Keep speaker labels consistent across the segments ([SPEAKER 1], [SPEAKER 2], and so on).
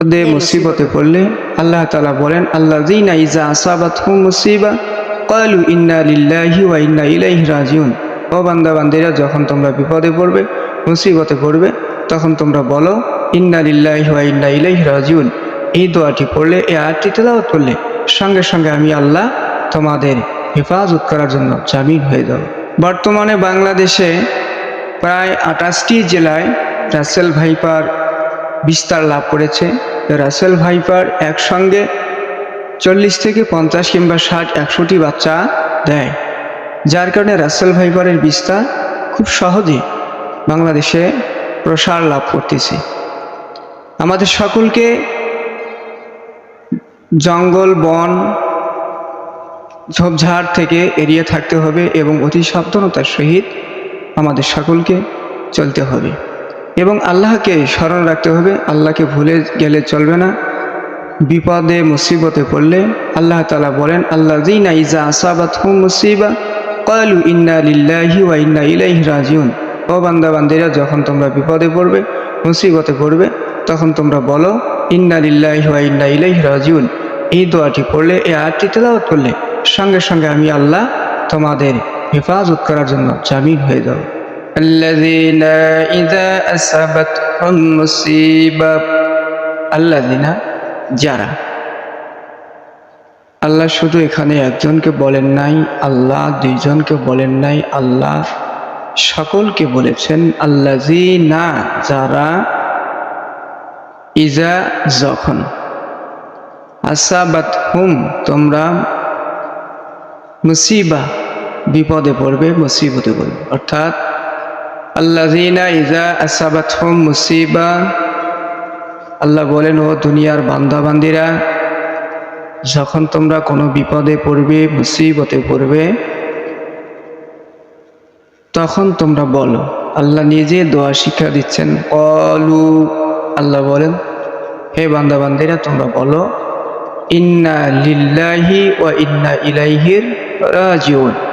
[SPEAKER 1] দে মুসিবতে পড়লে আল্লাহ তালা বলেন আল্লাহ জিনা ইজা আসাবাত মুসিবা কয়ালু ইন্না লিল্লাহি ওয়া ইন্না ইলাইহি রাজিউন। ও বান্দা বান্দিরা যখন তোমরা বিপদে পড়বে মুসিবতে পড়বে তখন তোমরা বলো ইন্না লিল্লাহি ওয়া ইন্না ইলাইহি রাজিউন। এই দোয়াটি পড়লে এই আয়াতটি তেলাওয়াত করলে সঙ্গে সঙ্গে আমি আল্লাহ তোমাদের হেফাজত করার জন্য জামিন হয়ে যাব। বর্তমানে বাংলাদেশে প্রায় আঠাশটি জেলায় রাসেল ভাইপার বিস্তার লাভ করেছে। রাসেল ভাইপার একসঙ্গে চল্লিশ থেকে পঞ্চাশ কিংবা ষাট একশোটি বাচ্চা দেয়। যার কারণে রাসেল ভাইপারের বিস্তার খুব সহজে বাংলাদেশে প্রসার লাভ করতেছে। আমাদের সকলকে জঙ্গল, বন, ঝোপঝাড় থেকে এড়িয়ে থাকতে হবে এবং অতি সাবধানতার সহিত আমাদের সকলকে চলতে হবে। এবং আল্লাহকে স্মরণ রাখতে হবে। আল্লাহকে ভুলে গেলে চলবে না। বিপদে, মুসিবতে পড়লে আল্লাহ তালা বলেন আল্লাহ জিনা ইজা আসাবাত হুম মুসিবা কয়ালু ইন্না লিল্লাহি ওয়া ইন্না ইলাইহি রাজিউন। ও বান্দা বান্দিরা যখন তোমরা বিপদে পড়বে, মুসিবতে পড়বে, তখন তোমরা বলো, ইন্না লিল্লাহি ওয়া ইন্না ইলাইহি রাজিউন। এই দোয়াটি পড়লে, এই আয়াতটি তেলাওয়াত করলে সঙ্গে সঙ্গে আমি আল্লাহ তোমাদের হেফাজত করার জন্য জামিন হয়ে যাব। الذين إذا أصابتهم مصيبة الذين যারা আল্লাহ শুধু এখানে একজনকে বলেন নাই আল্লাহ দুইজনকে বলেন নাই আল্লাহ সকলকে বলেছেন আল্লাজি না যারা ইজা যখন আসাবাত হুম তোমরা মুসিবা বিপদে পড়বে মুসিবতে পড়বে অর্থাৎ ইজা মুসিবা। আল্লাহ বলেন, ও দুনিয়ার বান্দাবান্দিরা, যখন তোমরা কোনো বিপদে পড়বে, মুসিবতে পড়বে, তখন তোমরা বলো, আল্লাহ নিজে দোয়া শিক্ষা দিচ্ছেন। অলু আল্লাহ বলেন, হে বান্দাবান্দিরা, তোমরা বলো, ইন্না লিল্লাহি ও ইন্না ইলাইহির রাজিউন।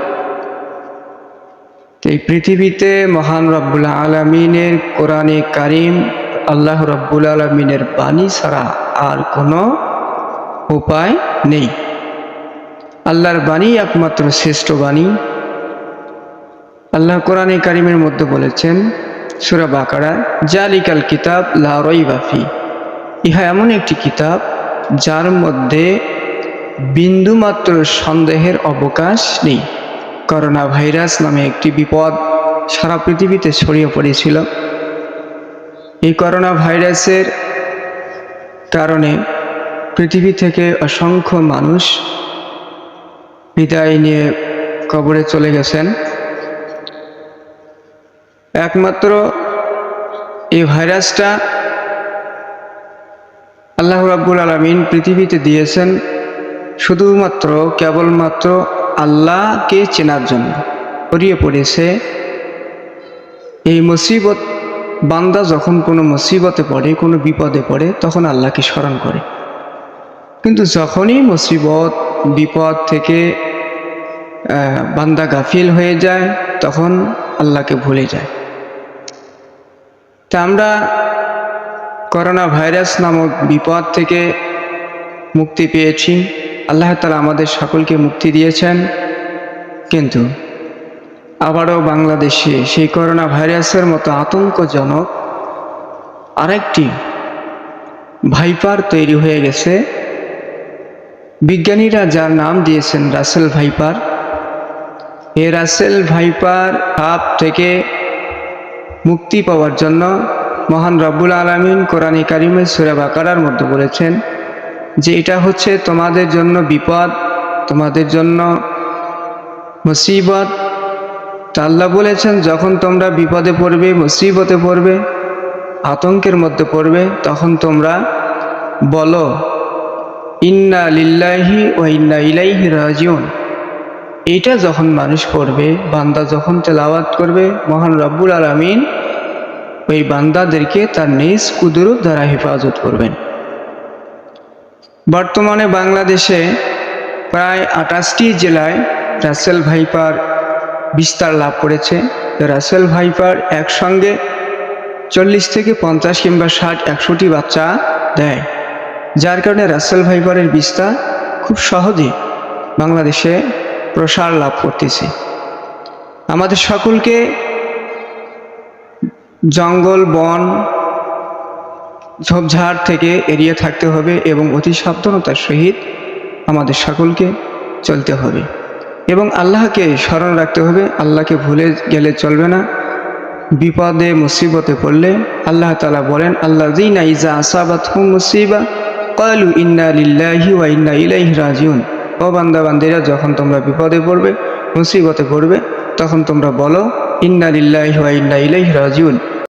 [SPEAKER 1] এই পৃথিবীতে মহান রব্বুল আলমিনের কোরআনে কারিম, আল্লাহ রব্বুল আলমিনের বাণী ছাড়া আর কোনো উপায় নেই। আল্লাহর বাণী একমাত্র শ্রেষ্ঠ বাণী। আল্লাহ কোরআনে কারিমের মধ্যে বলেছেন, সুরা বাকারা, জালিকাল কিতাব লারই বাফি ইহা এমন একটি কিতাব যার মধ্যে বিন্দুমাত্র সন্দেহের অবকাশ নেই। করোনা ভাইরাস নামে একটি বিপদ সারা পৃথিবীতে ছড়িয়ে পড়েছিল। এই করোনা ভাইরাসের কারণে পৃথিবী থেকে অসংখ্য মানুষ বিদায় নিয়ে কবরে চলে গেছেন। একমাত্র এই ভাইরাসটা আল্লাহ রাব্বুল আলমিন পৃথিবীতে দিয়েছেন, শুধুমাত্র, কেবলমাত্র আল্লাহকে চেনার জন্য ছড়িয়ে পড়েছে। এই মুসিবত, বান্দা যখন কোনো মুসিবতে পড়ে, কোনো বিপদে পড়ে, তখন আল্লাহকে স্মরণ করে। কিন্তু যখনই মুসিবত, বিপদ থেকে বান্দা গাফিল হয়ে যায়, তখন আল্লাহকে ভুলে যায়। তা আমরা করোনা ভাইরাস নামক বিপদ থেকে মুক্তি পেয়েছি। আল্লাহ তালা আমাদের সকলকে মুক্তি দিয়েছেন। কিন্তু আবারও বাংলাদেশে সেই করোনা ভাইরাসের মতো আতঙ্কজনক আরেকটি ভাইপার তৈরি হয়ে গেছে। বিজ্ঞানীরা যার নাম দিয়েছেন রাসেল ভাইপার। এ রাসেল ভাইপার ভাব থেকে মুক্তি পাওয়ার জন্য মহান রব্বুল আলমিন কোরআনী কারিমের সুরা বাকারার মধ্যে বলেছেন যে এটা হচ্ছে তোমাদের জন্য বিপদ, তোমাদের জন্য মুসিবত। তা আল্লাহ বলেছেন, যখন তোমরা বিপদে পড়বে, মুসিবতে পড়বে, আতঙ্কের মধ্যে পড়বে, তখন তোমরা বলো, ইন্না লিল্লাহি ও ইন্না ইলাইহি রাজিউন। এইটা যখন মানুষ পড়বে, বান্দা যখন তেলাওয়াত করবে, মহান রব্বুল আলমিন ওই বান্দাদেরকে তার নিজ কুদরত দ্বারা হেফাজত করবেন। বর্তমানে বাংলাদেশে প্রায় আঠাশটি জেলায় রাসেল ভাইপার বিস্তার লাভ করেছে। রাসেল ভাইপার একসঙ্গে চল্লিশ থেকে পঞ্চাশ কিংবা ষাট, একশোটি বাচ্চা দেয়। যার কারণে রাসেল ভাইপারের বিস্তার খুব সহজে বাংলাদেশে প্রসার লাভ করতেছে। আমাদের সকলকে জঙ্গল, বন ঝোপঝাড় থেকে এড়িয়ে থাকতে হবে এবং অতি সাবধানতার সহিত আমাদের সকলকে চলতে হবে। এবং আল্লাহকে স্মরণ রাখতে হবে, আল্লাহকে ভুলে গেলে চলবে না। বিপদে, মুসিবতে পড়লে আল্লাহ তালা বলেন আল্লাহ জিনা ইজা আসাবাত মুসিবা কালু ইন্না লিল্লাহি ওয়া ইন্না ইলাইহি রাজিউন। ও বান্দা বান্দিরা যখন তোমরা বিপদে পড়বে, মুসিবতে পড়বে, তখন তোমরা বলো, ইন্না লিল্লাহি ওয়া ইন্না ইলাইহি রাজিউন।